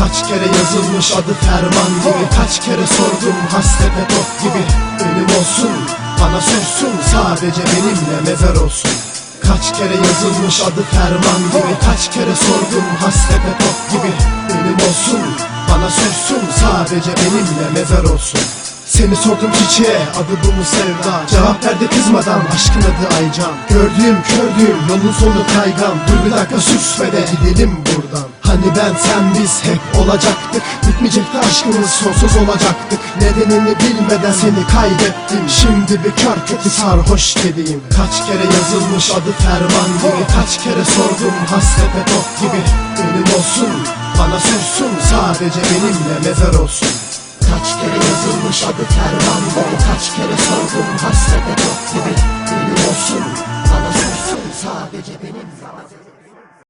Kaç kere yazılmış adı ferman gibi Kaç kere sordum hasrete top gibi. Benim olsun bana sorsun Sadece benimle mezar olsun. Kaç kere yazılmış adı ferman gibi Kaç kere sordum hasrete top gibi. Benim olsun bana sorsun Sadece benimle mezar olsun. Seni sordum çiçeğe adı bu mu sevda? Cevap verdi kızmadan aşkın adı Aycan. Gördüğüm kördüğüm yolun sonu kaygan. Dur bir dakika sus ve de gidelim buradan Hani ben sen biz hep olacaktık. Bitmeyecekti aşkımız sonsuz olacaktık. Nedenini bilmeden seni kaybettim. Şimdi bir kör kötü sarhoş kediyim Kaç kere yazılmış adı ferman gibi Kaç kere sordum hasrete top gibi. Benim olsun bana sorsun Sadece benimle mezar olsun. Kaç kere yazılmış adı ferman gibi Kaç kere sordum hasrete top gibi. Benim olsun bana sorsun sadece benim